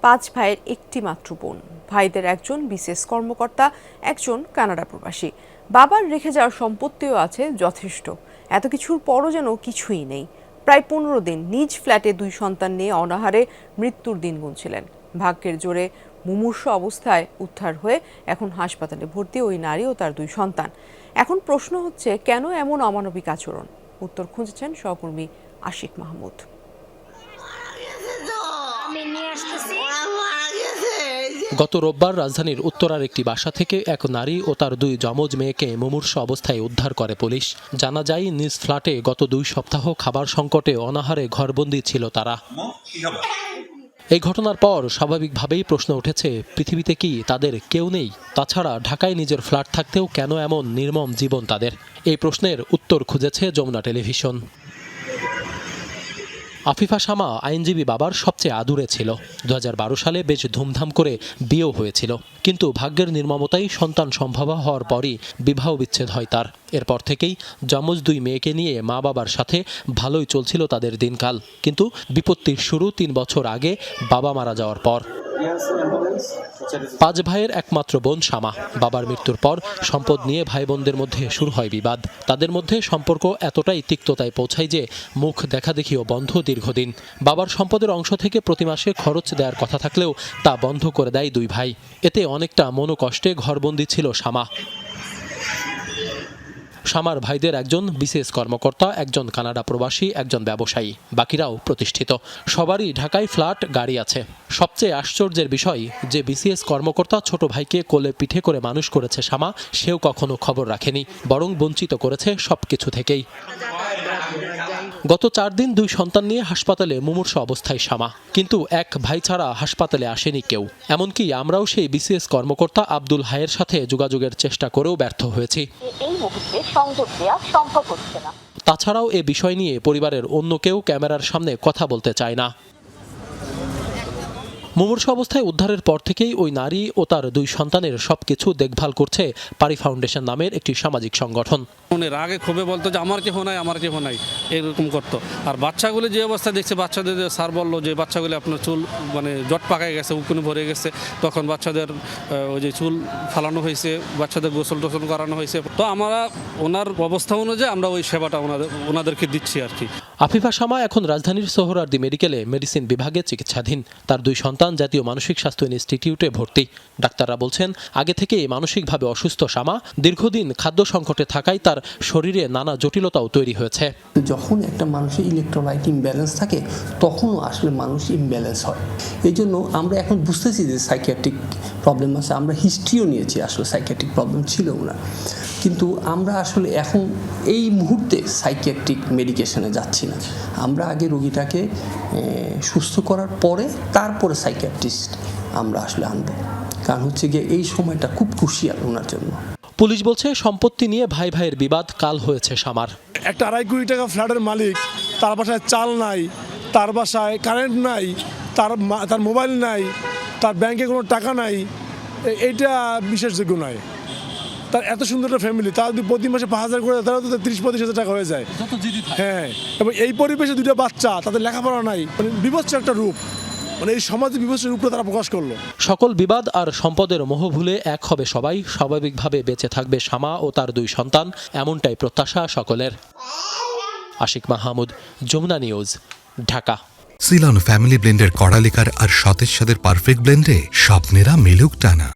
পাঁচ ভাইয়ের একটি মাত্র বোন। ভাইদের একজন বিশেষ কর্মকর্তা, একজন কানাডা প্রবাসী। বাবার রেখে যাওয়ার সম্পত্তিও আছে যথেষ্ট। এত কিছুর পরও যেন কিছুই নেই। প্রায় পনেরো দিন নিজ ফ্ল্যাটে দুই সন্তান নিয়ে অনাহারে মৃত্যুর দিন গুনছিলেন। ভাগ্যের জোরে মুমূর্ষ অবস্থায় উদ্ধার হয়ে এখন হাসপাতালে ভর্তি ওই নারী ও তার দুই সন্তান। এখন প্রশ্ন হচ্ছে, কেন এমন অমানবিক আচরণ? উত্তর খুঁজেছেন সহকর্মী আশিক মাহমুদ। আসতেছি। গত রোববার রাজধানীর উত্তরার একটি বাসা থেকে এক নারী ও তার দুই যমজ মেয়েকে মুমূর্ষ অবস্থায় উদ্ধার করে পুলিশ। জানা যায় নিজ ফ্ল্যাটে গত দুই সপ্তাহ খাবার সংকটে অনাহারে ঘরবন্দি ছিল তারা। এই ঘটনার পর স্বাভাবিকভাবেই প্রশ্ন উঠেছে পৃথিবীতে কি তাদের কেউ নেই? তাছাড়া ঢাকায় নিজের ফ্ল্যাট থাকতেও কেন এমন নির্মম জীবন তাদের? এই প্রশ্নের উত্তর খুঁজেছে যমুনা টেলিভিশন। আফিফা শামা আইনজীবী বাবার সবচেয়ে আদুরে ছিল। দু হাজার বারো সালে বেশ ধুমধাম করে বিয়েও হয়েছিল। কিন্তু ভাগ্যের নির্মমতাই সন্তান সম্ভব হওয়ার পরই বিবাহ বিচ্ছেদ হয় তার। এরপর থেকেই যমজ দুই মেয়েকে নিয়ে মা বাবার সাথে ভালোই চলছিল তাদের দিনকাল। কিন্তু বিপত্তির শুরু তিন বছর আগে বাবা মারা যাওয়ার পর। পাঁচ ভাইয়ের একমাত্র বোন শামা। বাবার মৃত্যুর পর সম্পদ নিয়ে ভাই বোনদের মধ্যে শুরু হয় বিবাদ। তাদের মধ্যে সম্পর্ক এতটাই তিক্ততায় পৌঁছায় যে মুখ দেখাদেখিও বন্ধ দীর্ঘদিন। বাবার সম্পদের অংশ থেকে প্রতি মাসে খরচ দেওয়ার কথা থাকলেও তা বন্ধ করে দেয় দুই ভাই। এতে অনেকটা মনোকষ্টে ঘরবন্দি ছিল শামা। শামার ভাইদের একজন বিসিএস কর্মকর্তা, একজন কানাডা প্রবাসী, একজন ব্যবসায়ী। বাকিরাও প্রতিষ্ঠিত। সবারই ঢাকায় ফ্ল্যাট, গাড়ি আছে। সবচেয়ে আশ্চর্যের বিষয়, যে বিসিএস কর্মকর্তা ছোট ভাইকে কোলে পিঠে করে মানুষ করেছে শামা, সেও কখনো খবর রাখেনি, বরং বঞ্চিত করেছে সব কিছু থেকেই। গত চার দিন দুই সন্তান নিয়ে হাসপাতালে মুমূর্ষ অবস্থায় শামা কিন্তু এক ভাই ছাড়া হাসপাতালে আসেনি কেউ। এমনকি আমরাও সেই বিসিএস কর্মকর্তা আব্দুল হায়ের সাথে যোগাযোগের চেষ্টা করেও ব্যর্থ হয়েছি। এই মুহূর্তে সংযোগ দেওয়া সম্ভব হচ্ছে না। তাছাড়াও এ বিষয় নিয়ে পরিবারের অন্য কেউ ক্যামেরার সামনে কথা বলতে চায় না। মুমূর্ষ অবস্থায় উদ্ধারের পর থেকেই ওই নারী ও তার দুই সন্তানের সবকিছু দেখভাল করছে পারি ফাউন্ডেশন নামের একটি সামাজিক সংগঠন। মনের আগে ক্ষোভে বলতো যে, আমার কেহ নাই, আমার কেহ নাই। এরকম করতো। আর বাচ্চাগুলো যে অবস্থা দেখছে, বাচ্চাদের স্যার বলল যে, বাচ্চাগুলি আপনার চুল মানে জট পাকায় গেছে, উকুনে ভরে গেছে। তখন বাচ্চাদের ওই যে চুল ফালানো হয়েছে, বাচ্চাদের গোসল টোসল করানো হয়েছে। তো আমরা, ওনার অবস্থা অনুযায়ী আমরা ওই সেবাটা ওনাদের, ওনাদেরকে দিচ্ছি আর কি। আফিফা শামা এখন রাজধানীর সোহরার্দি মেডিকেলে মেডিসিন বিভাগে চিকিৎসাধীন। তার দুই সন্তান জাতীয় মানসিক স্বাস্থ্য ইনস্টিটিউটে ভর্তি। ডাক্তাররা বলছেন, আগে থেকেই মানসিকভাবে অসুস্থ শামা, দীর্ঘদিন খাদ্য সংকটে থাকায় তার শরীরে নানা জটিলতাও তৈরি হয়েছে। যখন একটা মানুষের ইলেকট্রোলাইট ইমব্যালেন্স থাকে, তখনও আসলে মানুষ ইমব্যালেন্স হয়। এই জন্য আমরা এখন বুঝতেছি যে সাইকিয়াট্রিক প্রবলেম আছে, আমরা হিস্ট্রিও নিয়েছি, আসলে সাইকিয়াট্রিক প্রবলেম ছিল না। কিন্তু আমরা আসলে এখন এই মুহূর্তে সাইকিয়াট্রিক মেডিকেশনে যাচ্ছি না। আমরা আগে রোগীটাকে সুস্থ করার পরে তারপরে সাইকিয়াট্রিস্ট আমরা আসলে আনব। কারণ হচ্ছে গিয়ে এই সময়টা খুব ক্রুশিয়াল ওনার জন্য। পুলিশ বলছে সম্পত্তি নিয়ে ভাই ভাইয়ের বিবাদ কাল হয়েছে সামার। একটা আড়াই কোটি টাকা ফ্ল্যাটের মালিক তার বাসায় চাল নাই তার বাসায় কারেন্ট নাই তার তার মোবাইল নাই তার ব্যাংকে কোনো টাকা নাই এইটা বিশ্বাসযোগ্য নয়। তার এত সুন্দর একটা ফ্যামিলি তার যদি প্রতি মাসে পাঁচ হাজার করে তাহলে তো তিরিশ পঁয়ত্রিশ হাজার টাকা হয়ে যায়। হ্যাঁ এবং এই পরিবেশে দুটো বাচ্চা তাদের লেখাপড়া নাই মানে বিভৎস একটা রূপ। মানে এই সমাজ বিভৎস উপরে তারা প্রকাশ করল। সকল বিবাদ আর সম্পদের মোহ ভুলে এক হবে সবাই স্বাভাবিকভাবে বেঁচে থাকবে শামা ও তার দুই সন্তান এমনটাই প্রত্যাশা সকলের। Ashiq Mahmud Jamuna news Dhaka. Ceylon family ব্লেন্ডের কড়ালিকার আর সতেজ সাদের পারফেক্ট ব্লেন্ডে স্বপ্নেরা মিলুক টানা।